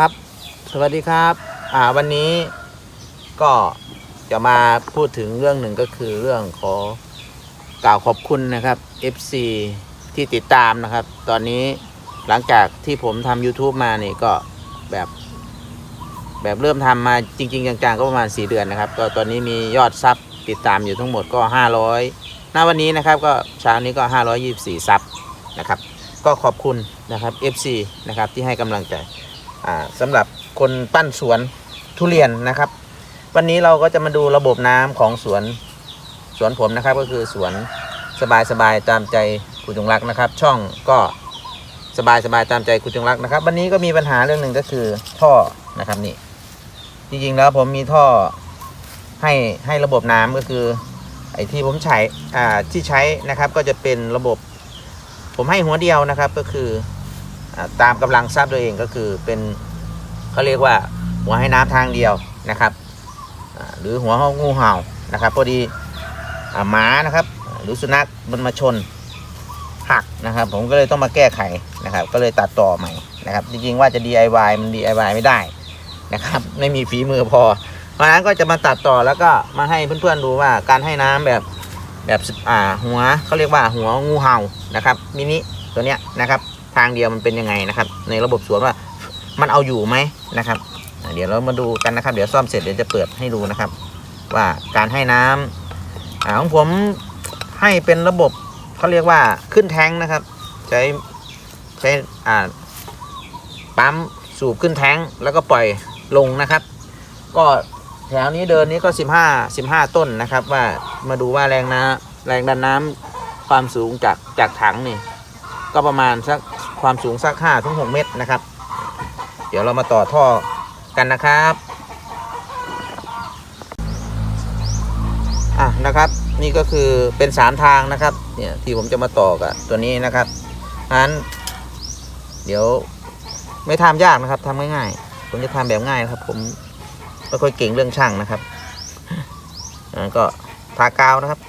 ครับ สวัสดีครับ อ่า วันนี้ก็จะมาพูดถึงเรื่องหนึ่งก็คือเรื่องขอกล่าวขอบคุณนะครับ FC ที่ติดตามนะครับ ตอนนี้หลังจากที่ผมทำ YouTube มานี่ก็แบบ แบบเริ่มทำมาจริง ๆ จังๆ ก็ประมาณ 4 เดือนนะครับ ก็ตอนนี้มียอดซับติดตามอยู่ทั้งหมดก็ 500หน้าวันนี้นะครับก็เช้านี้ก็ 524ซับนะครับ ก็ขอบคุณนะครับ FC นะครับที่ให้กำลังใจ สำหรับคนปั้นสวนทุเรียนนะครับ วันนี้เราก็จะมาดูระบบน้ำของสวนสวนผมนะครับ ก็คือสวนสบายสบายๆตามใจคุณจงรักนะครับ ช่องก็สบายสบายๆตามใจคุณจงรักนะครับ วันนี้ก็มีปัญหาเรื่องหนึ่งก็คือท่อนะครับนี่ จริงๆแล้วผมมีท่อให้ให้ระบบน้ำก็คือ ไอ้ที่ผมใช้อ่าที่ใช้นะครับ ก็จะเป็นระบบ ผมให้หัวเดียวนะครับ ก็คือ ตามกำลังทรัพย์ตัวเองก็คือเป็นเขาเรียกว่าหัวให้น้ำทางเดียวนะครับ หรือหัวห้องงูเห่านะครับพอดีหมานะครับหรือสุนัขมันมาชนหักนะครับ ผมก็เลยต้องมาแก้ไขนะครับ ก็เลยตัดต่อใหม่นะครับ จริงๆว่าจะ DIY มัน DIY ไม่ได้นะครับ ไม่มีฝีมือพอ เพราะนั้นก็จะมาตัดต่อแล้วก็มาให้เพื่อนๆดูว่าการให้น้ำแบบแบบอ่าหัวเขาเรียกว่าหัวงูเห่านะครับมินิตัวเนี้ยนะครับ ทางเดียวมันเป็นยังไงนะครับ ในระบบสวนว่ามันเอาอยู่ไหมนะครับ เดี๋ยวเรามาดูกันนะครับ เดี๋ยวซ่อมเสร็จเดี๋ยวจะเปิดให้ดูนะครับ ว่าการให้น้ำอาของผมให้เป็นระบบเขาเรียกว่าขึ้นแท้งนะครับ ใช้ใช้อ่าปั๊มสูบขึ้นแท้งแล้วก็ปล่อยลงนะครับ ก็แถวนี้เดินนี้ก็ 15 15 ต้นนะครับ ว่ามาดูว่าแรงน้ำแรงดันน้ำความสูงจากจากถังนี่ ก็ประมาณสัก ความสูงสัก5ถึง6เมตรนะครับ เดี๋ยวเรามาต่อท่อกันนะครับอะนะครับนี่ก็คือเป็นสามทางนะครับเนี่ยที่ผมจะมาต่อกับตัวนี้นะครับอันเดี๋ยวไม่ทำยากนะครับทำง่ายๆผมจะทำแบบง่ายครับ ผมไม่ค่อยเก่งเรื่องช่างนะครับอ่าก็ทากาวนะครับ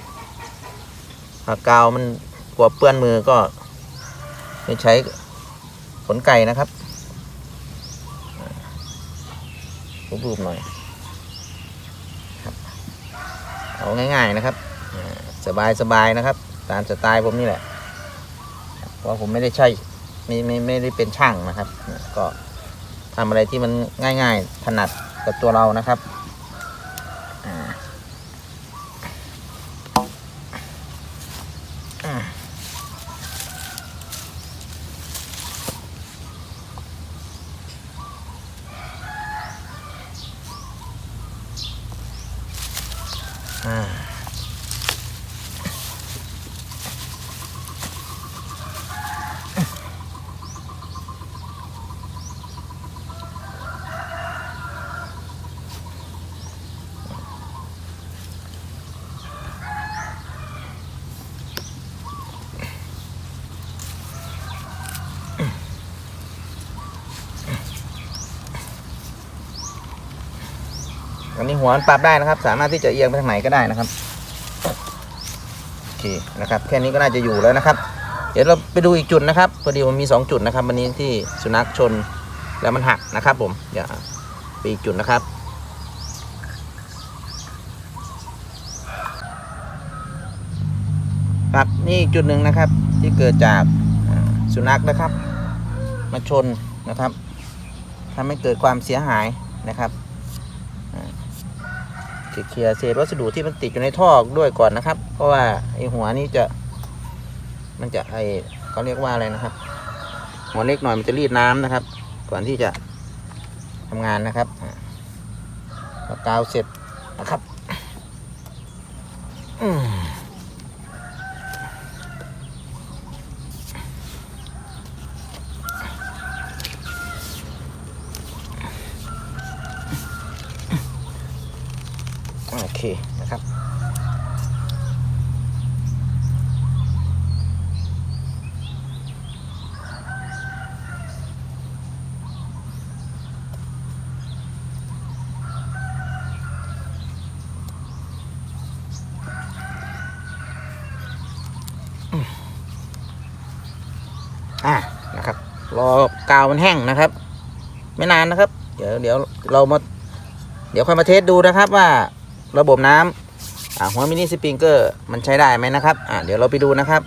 ทากาวมันกลัวเปื้อนมือก็ไม่ใช้ ขนไก่นะครับรูปๆหน่อยครับเอาง่ายๆนะครับ สบายๆนะครับ ตามสไตล์ผมนี่แหละเพราะผมไม่ได้ใช่ไม่ไม่ไม่ได้เป็นช่างนะครับ ก็ทำอะไรที่มันง่าย ๆ ถนัดกับตัวเรานะครับ อ่ นนี้หัวมันปรับได้นะครับ สามารถที่จะเอียงไปทางไหนก็ได้นะครับโอเคนะครับแค่นี้ก็น่าจะอยู่แล้วนะครับ เดี๋ยวเราไปดูอีกจุดนะครับพอดีผมมี 2 จุดนะครับวันนี้ที่สุนัขชนแล้วมันหักนะครับ ผมเดี๋ยวไปอีกจุดนะครับครับนี่อีกจุดหนึ่งนะครับ ที่เกิดจากสุนัขนะครับ มาชนนะครับทำให้เกิดความเสียหายนะครับ เคลียร์เศษวัสดุที่มันติดอยู่ในท่อด้วยก่อนนะครับ เพราะว่าไอหัวนี้จะ มันจะไอเขาเรียกว่าอะไรนะครับ หัวเล็กหน่อยมันจะรีดน้ำนะครับ ก่อนที่จะทำงานนะครับกาวเสร็จนะครับ อะนะครับ รอกาวมันแห้งนะครับ ไม่นานนะครับ เดี๋ยวเดี๋ยวเรามา เดี๋ยวค่อยมาเทสดูนะครับว่าระบบน้ำอ่าหัวมินิสปริงเกอร์มันใช้ได้ไหมนะครับอ่าเดี๋ยวเราไปดูนะครับ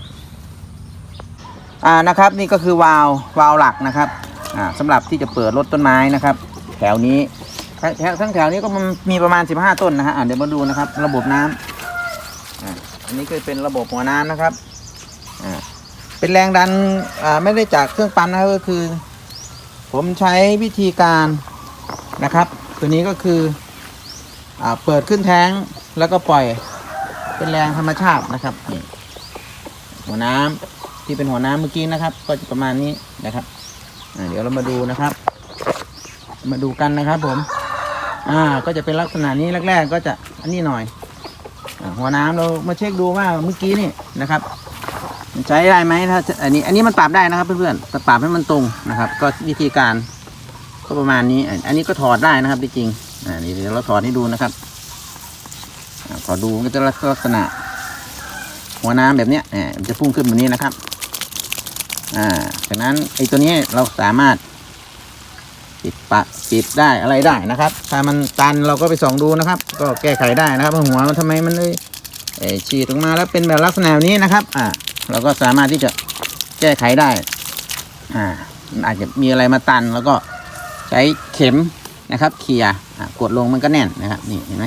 อ่านะครับนี่ก็คือวาล์ววาล์วหลักนะครับอ่าสำหรับที่จะเปิดรถต้นไม้นะครับ แถวนี้ทั้งแถวทั้งแถวนี้ก็มันมีประมาณ 15 ต้นนะฮะอ่าเดี๋ยวมาดูนะครับ ระบบน้ำอ่าอันนี้ก็เป็นระบบหัวน้ำนะครับอ่า เป็นแรงดันไม่ได้จากเครื่องปั๊มนะก็คือ ผมใช้วิธีการนะครับ ตัวนี้ก็คืออเปิดขึ้นแท้งแล้วก็ปล่อยเป็นแรงธรรมชาตินะครับ หัวน้ำที่เป็นหัวน้ำเมื่อกี้นะครับ ก็จะประมาณนี้นะครับเดี๋ยวเรามาดูนะครับ มาดูกันนะครับผมอ่าก็จะเป็นลักษณะนี้แรก ๆ ก็จะอันนี้หน่อยอหัวน้ำเรามาเช็คดูว่าเมื่อกี้นี่นะครับ ใช้ได้ไหมถ้าอันนี้อันนี้มันปรับได้นะครับเพื่อนๆแต่ปรับให้มันตรงนะครับ ก็วิธีการก็ประมาณนี้อันนี้ก็ถอดได้นะครับจริงอ่านี่เดี๋ยวเราถอดให้ดูนะครับขอดูก็จะลักษณะ หัวน้ำแบบเนี้ยอ่ามันจะพุ่งขึ้นแบบนี้นะครับ อ่าจากนั้นไอ้ตัวนี้เราสามารถปิดปะปิดได้อะไรได้นะครับ ถ้ามันตันเราก็ไปส่องดูนะครับ ก็แก้ไขได้นะครับหัวมันทำไมมันเลยเอ่อฉีดออกมาแล้วเป็นแบบลักษณะนี้นะครับ อ่า เราก็สามารถที่จะแก้ไขได้ อ่ามันอาจจะมีอะไรมาตัน แล้วก็ใช้เข็มนะครับเคลียร์อะกดลงมันก็แน่นนะครับ นี่เห็นไหม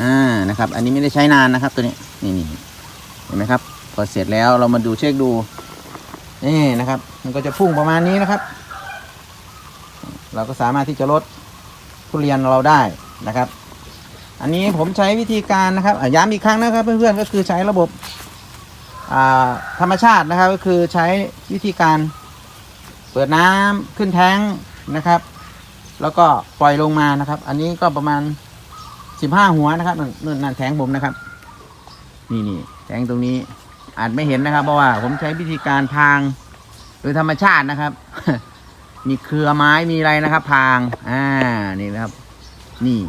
อ่านะครับ อันนี้ไม่ได้ใช้นานนะครับ ตัวนี้นี่นี่เห็นไหมครับ พอเสร็จแล้วเรามาดูเช็คดูนี่นะครับ มันก็จะพุ่งประมาณนี้นะครับ เราก็สามารถที่จะลดทุเรียนเราได้นะครับ อันนี้ผมใช้วิธีการนะครับย้ำอีกครั้งนะครับ เพื่อนๆก็คือใช้ระบบ ธรรมชาตินะครับก็คือใช้วิธีการเปิดน้ำขึ้นแท้งนะครับ แล้วก็ปล่อยลงมานะครับ อันนี้ก็ประมาณสิบห้าหัวนะครับนั่นนั่นนั่นแท้งผมนะครับ นี่นี่แท้งตรงนี้อาจไม่เห็นนะครับ เพราะว่าผมใช้วิธีการพางโดยธรรมชาตินะครับ มีเครือไม้มีอะไรนะครับ พางอ่านี่นะครับ นี่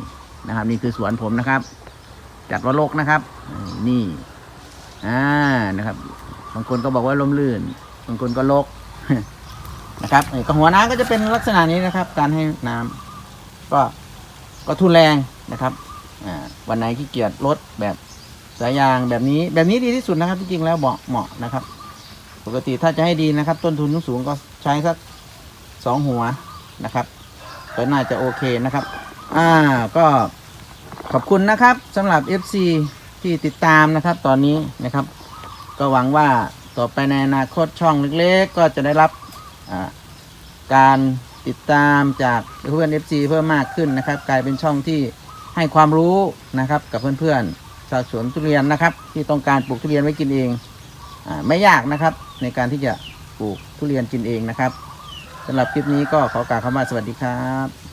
นะครับ นี่คือสวนผมนะครับ จัดว่าโลกนะครับ นี่ อ่านะครับ บางคนก็บอกว่าลมลื่น บางคนก็โลกนะครับกระหัวน้ำก็จะเป็นลักษณะนี้นะครับ การให้น้ำก็ก็ทุนแรงนะครับอ่าวันไหนขี้เกียจลดแบบสายยางแบบนี้แบบนี้ดีที่สุดนะครับที่จริงแล้วเหมาะเหมาะนะครับ ปกติถ้าจะให้ดีนะครับ ต้นทุนสูงก็ใช้สักสองหัวนะครับก็น่าจะโอเคนะครับ อ่าก็ขอบคุณนะครับสำหรับ FC ที่ติดตามนะครับตอนนี้นะครับ ก็หวังว่าต่อไปในอนาคตช่องเล็กๆ ก็จะได้รับการติดตามจากเพื่อน FC เพิ่มมากขึ้นนะครับ กลายเป็นช่องที่ให้ความรู้นะครับกับเพื่อนๆชาวสวนทุเรียนนะครับ ที่ต้องการปลูกทุเรียนไว้กินเองอไม่ยากนะครับในการที่จะปลูกทุเรียนกินเองนะครับสำหรับคลิปนี้ก็ขอกล่าวคำว่าสวัสดีครับ